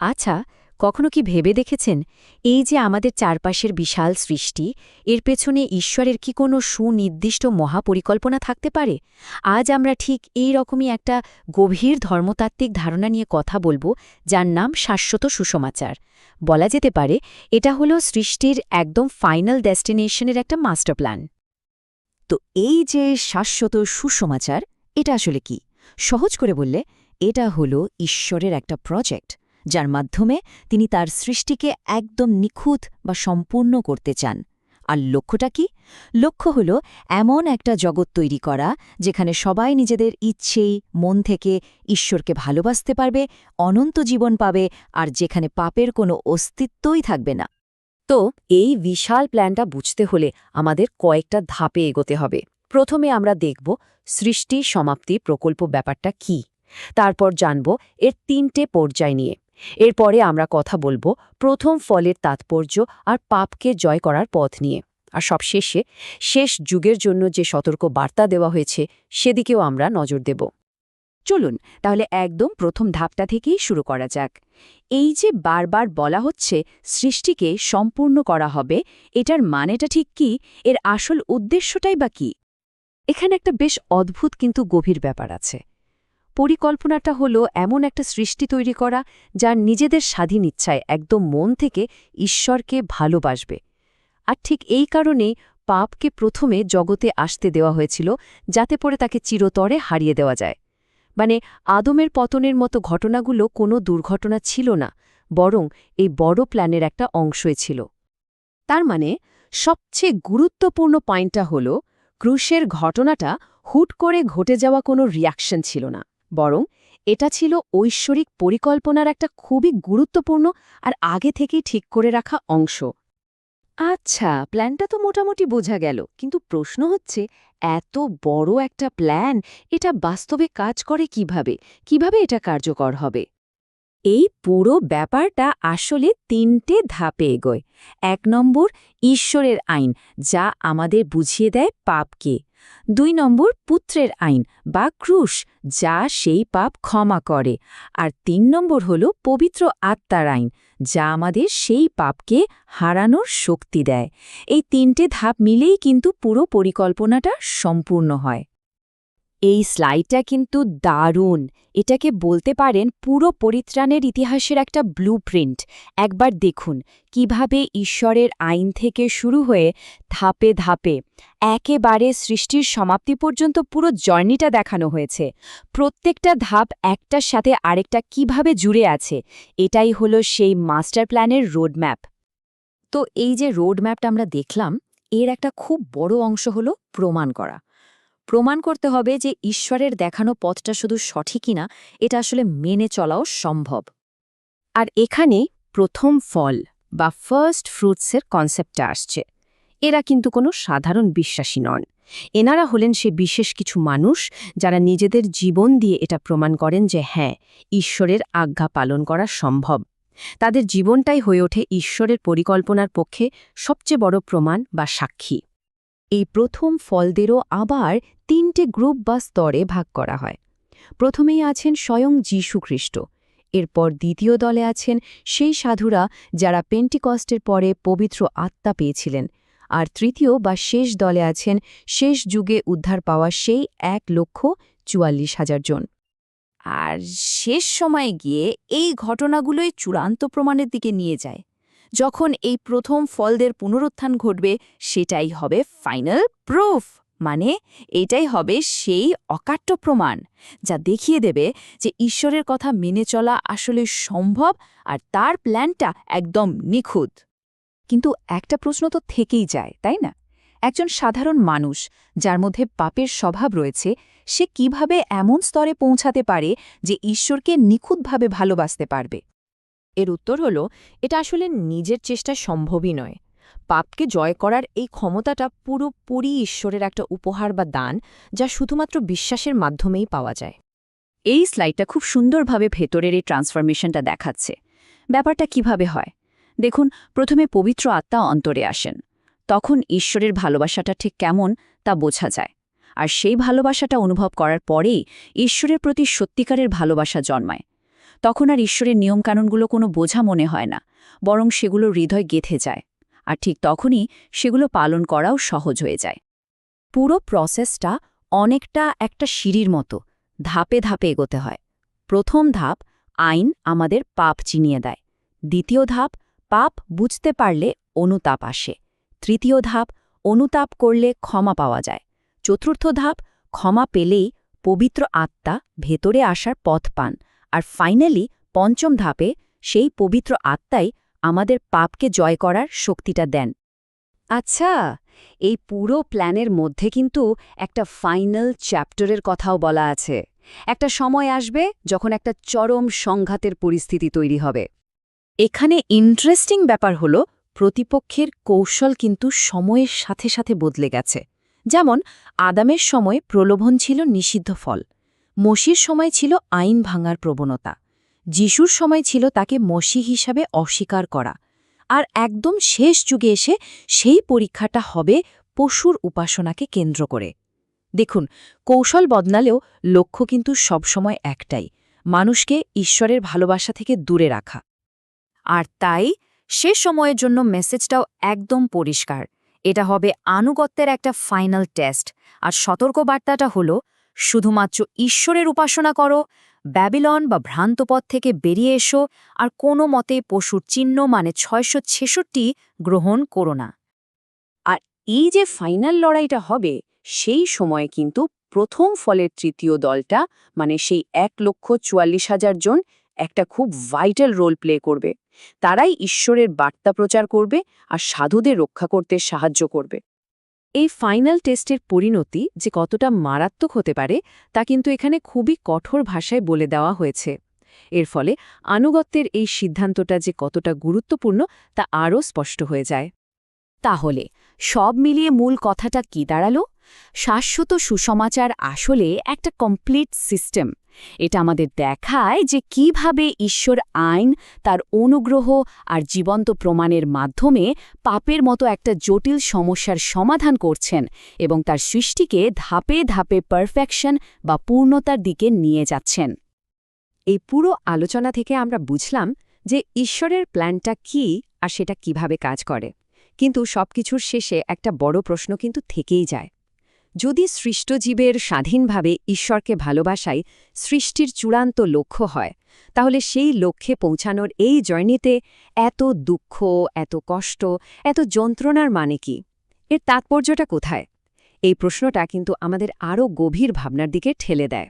আচ্ছা কখনো কি ভেবে দেখেছেন এই যে আমাদের চারপাশের বিশাল সৃষ্টি, এর পেছনে ঈশ্বরের কি কোনো সুনির্দিষ্ট মহাপরিকল্পনা থাকতে পারে? আজ আমরা ঠিক এই রকমই একটা গভীর ধর্মতাত্ত্বিক ধারণা নিয়ে কথা বলব, যার নাম শাশ্বত সুসমাচার। বলা যেতে পারে, এটা হলো সৃষ্টির একদম ফাইনাল ডেস্টিনেশনের একটা মাস্টার প্ল্যান। তো এই যে শাশ্বত সুসমাচার, এটা আসলে কি? সহজ করে বললে, এটা হলো ঈশ্বরের একটা প্রজেক্ট। যার মাধ্যমে তিনি তার সৃষ্টিকে একদম নিখুঁত বা সম্পূর্ণ করতে চান। আর লক্ষ্যটা কি? লক্ষ্য হল এমন একটা জগৎ তৈরি করা যেখানে সবাই নিজেদের ইচ্ছেই, মন থেকে ঈশ্বরকে ভালোবাসতে পারবে, অনন্ত জীবন পাবে, আর যেখানে পাপের কোনো অস্তিত্বই থাকবে না। তো এই বিশাল প্ল্যানটা বুঝতে হলে আমাদের কয়েকটা ধাপে এগোতে হবে। প্রথমে আমরা দেখব সৃষ্টি সমাপ্তি প্রকল্প ব্যাপারটা কি। তারপর জানব এর তিনটে পর্যায় নিয়ে। এরপরে আমরা কথা বলব প্রথম ফলের তাৎপর্য আর পাপকে জয় করার পথ নিয়ে। আর সবশেষে শেষ যুগের জন্য যে সতর্ক বার্তা দেওয়া হয়েছে, সেদিকেও আমরা নজর দেব। চলুন, তাহলে একদম প্রথম ধাপটা থেকেই শুরু করা যাক। এই যে বারবার বলা হচ্ছে সৃষ্টিকে সম্পূর্ণ করা হবে, এটার মানেটা ঠিক কি? এর আসল উদ্দেশ্যটাই বা কি? এখানে একটা বেশ অদ্ভুত কিন্তু গভীর ব্যাপার আছে। পরিকল্পনাটা হলো এমন একটা সৃষ্টি তৈরি করা যার নিজেদের স্বাধীন ইচ্ছায় একদম মন থেকে ঈশ্বরকে ভালোবাসবে। আর ঠিক এই কারণেই পাপকে প্রথমে জগতে আসতে দেওয়া হয়েছিল যাতে পরে তাকে চিরতরে হারিয়ে দেওয়া যায়। মানে আদমের পতনের মতো ঘটনাগুলো কোনো দুর্ঘটনা ছিল না, বরং এই বড় প্ল্যানের একটা অংশই ছিল। তার মানে সবচেয়ে গুরুত্বপূর্ণ পয়েন্টটা হল ক্রুশের ঘটনাটা হুট করে ঘটে যাওয়া কোনো রিয়াকশন ছিল না। বরং এটা ছিল ঐশ্বরিক পরিকল্পনার একটা খুবই গুরুত্বপূর্ণ আর আগে থেকেই ঠিক করে রাখা অংশ। আচ্ছা প্ল্যানটা তো মোটামুটি বোঝা গেল, কিন্তু প্রশ্ন হচ্ছে, এত বড় একটা প্ল্যান, এটা বাস্তবে কাজ করে কীভাবে? কীভাবে এটা কার্যকর হবে? এই পুরো ব্যাপারটা আসলে তিনটে ধাপে এগোয়। এক নম্বর, ঈশ্বরের আইন, যা আমাদের বুঝিয়ে দেয় পাপকে। দুই নম্বর, পুত্রের আইন বা ক্রুশ, যা সেই পাপ ক্ষমা করে। আর তিন নম্বর হল পবিত্র আত্মার আইন, যা আমাদের সেই পাপকে হারানোর শক্তি দেয়। এই তিনটে ধাপ মিলেই কিন্তু পুরো পরিকল্পনাটা সম্পূর্ণ হয়। এই স্লাইডটা কিন্তু দারুণ। এটাকে বলতে পারেন পুরো পরিত্রাণের ইতিহাসের একটা ব্লুপ্রিন্ট একবার দেখুন, কীভাবে ঈশ্বরের আইন থেকে শুরু হয়ে ধাপে ধাপে একেবারে সৃষ্টির সমাপ্তি পর্যন্ত পুরো জার্নিটা দেখানো হয়েছে। প্রত্যেকটা ধাপ একটার সাথে আরেকটা কীভাবে জুড়ে আছে, এটাই হলো সেই মাস্টার প্ল্যানের রোডম্যাপ তো এই যে রোডম্যাপটা আমরা দেখলাম, এর একটা খুব বড় অংশ হলো প্রমাণ করা। প্রমাণ করতে হবে যে ঈশ্বরের দেখানো পথটা শুধু সঠিকই না এটা আসলে মেনে চলাও সম্ভব। আর এখানে প্রথম ফল বা ফার্স্ট ফ্রুটসের কনসেপ্টটা আসছে। এরা কিন্তু কোনো সাধারণ বিশ্বাসী নন। এনারা হলেন সে বিশেষ কিছু মানুষ যারা নিজেদের জীবন দিয়ে এটা প্রমাণ করেন যে হ্যাঁ ঈশ্বরের আজ্ঞা পালন করা সম্ভব। তাদের জীবনটাই হয়ে ওঠে ঈশ্বরের পরিকল্পনার পক্ষে সবচেয়ে বড় প্রমাণ বা সাক্ষী। এই প্রথম ফলদেরও আবার তিনটে গ্রুপ বা স্তরে ভাগ করা হয়। প্রথমেই আছেন স্বয়ং যীশু খ্রিস্ট। এরপর দ্বিতীয় দলে আছেন সেই সাধুরা যারা পেন্টিকস্টের পরে পবিত্র আত্মা পেয়েছিলেন। আর তৃতীয় বা শেষ দলে আছেন শেষ যুগে উদ্ধার পাওয়া সেই এক লক্ষ চুয়াল্লিশ হাজার জন। আর শেষ সময়ে গিয়ে এই ঘটনাগুলোই চূড়ান্ত প্রমাণের দিকে নিয়ে যায়। যখন এই প্রথম ফলদের পুনরুত্থান ঘটবে, সেটাই হবে ফাইনাল প্রুফ মানে এটাই হবে সেই অকাট্য প্রমাণ, যা দেখিয়ে দেবে যে ঈশ্বরের কথা মেনে চলা আসলে সম্ভব আর তার প্ল্যানটা একদম নিখুঁত। কিন্তু একটা প্রশ্ন তো থেকেই যায়, তাই না? একজন সাধারণ মানুষ, যার মধ্যে পাপের স্বভাব রয়েছে, সে কীভাবে এমন স্তরে পৌঁছাতে পারে যে ঈশ্বরকে নিখুঁতভাবে ভালোবাসতে পারবে? এর উত্তর হল, এটা আসলে নিজের চেষ্টা সম্ভবই নয়। পাপকে জয় করার এই ক্ষমতাটা পুরোপুরি ঈশ্বরের একটা উপহার বা দান যা শুধুমাত্র বিশ্বাসের মাধ্যমেই পাওয়া যায়। এই স্লাইডটা খুব সুন্দরভাবে ভেতরের এই ট্রান্সফরমেশনটা দেখাচ্ছে। ব্যাপারটা কীভাবে হয়? দেখুন, প্রথমে পবিত্র আত্মা অন্তরে আসেন। তখন ঈশ্বরের ভালোবাসাটা ঠিক কেমন তা বোঝা যায়। আর সেই ভালোবাসাটা অনুভব করার পরেই ঈশ্বরের প্রতি সত্যিকারের ভালোবাসা জন্মায়। তখন আর ঈশ্বরের নিয়মকানুনগুলো কোনো বোঝা মনে হয় না, বরং সেগুলো হৃদয় গেথে যায়, আর ঠিক তখনই সেগুলো পালন করাও সহজ হয়ে যায়। পুরো প্রসেসটা অনেকটা একটা সিঁড়ির মতো, ধাপে ধাপে এগোতে হয়। প্রথম ধাপ, আইন আমাদের পাপ চিনিয়ে দেয়। দ্বিতীয় ধাপ, পাপ বুঝতে পারলে অনুতাপ আসে। তৃতীয় ধাপ, অনুতাপ করলে ক্ষমা পাওয়া যায়। চতুর্থ ধাপ, ক্ষমা পেলেই পবিত্র আত্মা ভেতরে আসার পথ পান আর ফাইনালি পঞ্চম ধাপে সেই পবিত্র আত্মাই আমাদের পাপকে জয় করার শক্তিটা দেন। আচ্ছা এই পুরো প্ল্যানের মধ্যে কিন্তু একটা ফাইনাল চ্যাপ্টারের কথাও বলা আছে। একটা সময় আসবে যখন একটা চরম সংঘাতের পরিস্থিতি তৈরি হবে। এখানে ইন্টারেস্টিং ব্যাপার হল, প্রতিপক্ষের কৌশল কিন্তু সময়ের সাথে সাথে বদলে গেছে। যেমন, আদামের সময় প্রলোভন ছিল নিষিদ্ধ ফল। মসির সময় ছিল আইন ভাঙার প্রবণতা। যিশুর সময় ছিল তাকে মসি হিসাবে অস্বীকার করা। আর একদম শেষ যুগে এসে সেই পরীক্ষাটা হবে পশুর উপাসনাকে কেন্দ্র করে। দেখুন, কৌশল বদনালেও লক্ষ্য কিন্তু সবসময় একটাই, মানুষকে ঈশ্বরের ভালোবাসা থেকে দূরে রাখা। আর তাই সে সময়ের জন্য মেসেজটাও একদম পরিষ্কার। এটা হবে আনুগত্যের একটা ফাইনাল টেস্ট। আর সতর্কবার্তাটা হল শুধুমাত্র ঈশ্বরের উপাসনা করো, ব্যাবিলন বা ভ্রান্তপথ থেকে বেরিয়ে এসো, আর কোনো মতে পশুর চিহ্ন মানে ছয়শো ছেষট্টি গ্রহণ করো না। আর এই যে ফাইনাল লড়াইটা হবে, সেই সময়ে কিন্তু প্রথম ফলের তৃতীয় দলটা মানে সেই এক লক্ষ চুয়াল্লিশ হাজার জন, একটা খুব ভাইটাল রোল প্লে করবে। তারাই ঈশ্বরের বার্তা প্রচার করবে আর সাধুদের রক্ষা করতে সাহায্য করবে। এই ফাইনাল টেস্টের পরিণতি যে কতটা মারাত্মক হতে পারে, তা কিন্তু এখানে খুবই কঠোর ভাষায় বলে দেওয়া হয়েছে। এর ফলে আনুগত্যের এই সিদ্ধান্তটা যে কতটা গুরুত্বপূর্ণ, তা আরও স্পষ্ট হয়ে যায়। তাহলে, সব মিলিয়ে মূল কথাটা কি দাঁড়াল? শাশ্বত সুসমাচার আসলে একটা কমপ্লিট সিস্টেম এটা আমাদের দেখায় যে কীভাবে ঈশ্বর আইন, তার অনুগ্রহ আর জীবন্ত প্রমাণের মাধ্যমে পাপের মতো একটা জটিল সমস্যার সমাধান করছেন এবং তার সৃষ্টিকে ধাপে ধাপে পারফেকশন বা পূর্ণতার দিকে নিয়ে যাচ্ছেন। এই পুরো আলোচনা থেকে আমরা বুঝলাম যে ঈশ্বরের প্ল্যানটা কি আর সেটা কীভাবে কাজ করে। কিন্তু সবকিছুর শেষে একটা বড় প্রশ্ন কিন্তু থেকেই যায়। যদি সৃষ্টজীবের স্বাধীনভাবে ঈশ্বরকে ভালোবাসাই সৃষ্টির চূড়ান্ত লক্ষ্য হয়, তাহলে সেই লক্ষ্যে পৌঁছানোর এই জয়নিতে এত দুঃখ, এত কষ্ট, এত যন্ত্রণার মানে কি? এর তাৎপর্যটা কোথায়? এই প্রশ্নটা কিন্তু আমাদের আরও গভীর ভাবনার দিকে ঠেলে দেয়।